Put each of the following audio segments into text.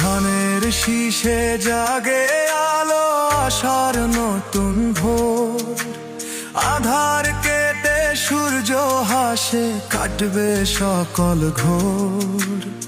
ধানের শীষে জাগে আলো আসার নতুন ভোর। আধার কেটে সূর্য হাসে কাটবে সকল ঘোর।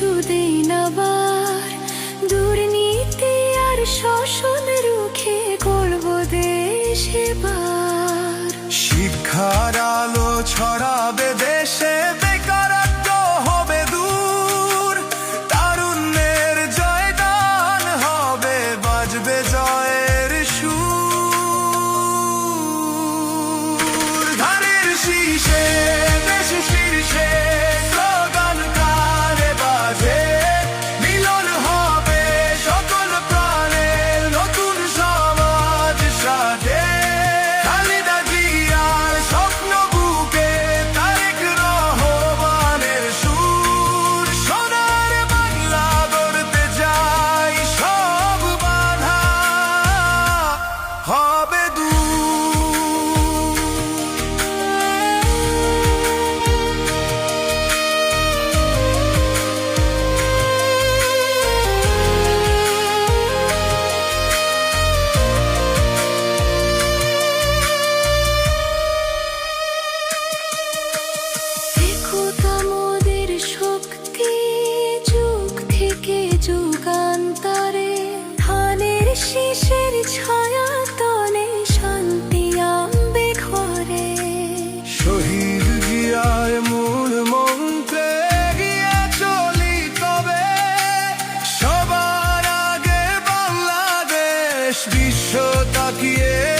সুদেই নাবার দুর্নীতি আর শোষণ রুখে করব দেশে বার শিক্ষার আলো ছড়াবে দেশে, বেকারত্ব হবে দূর। তারুণ্যের জয়দান হবে, বাজবে জয়ের সুর। ধারের শীর্ষে শীর্ষে বিশ্ব তাকিয়ে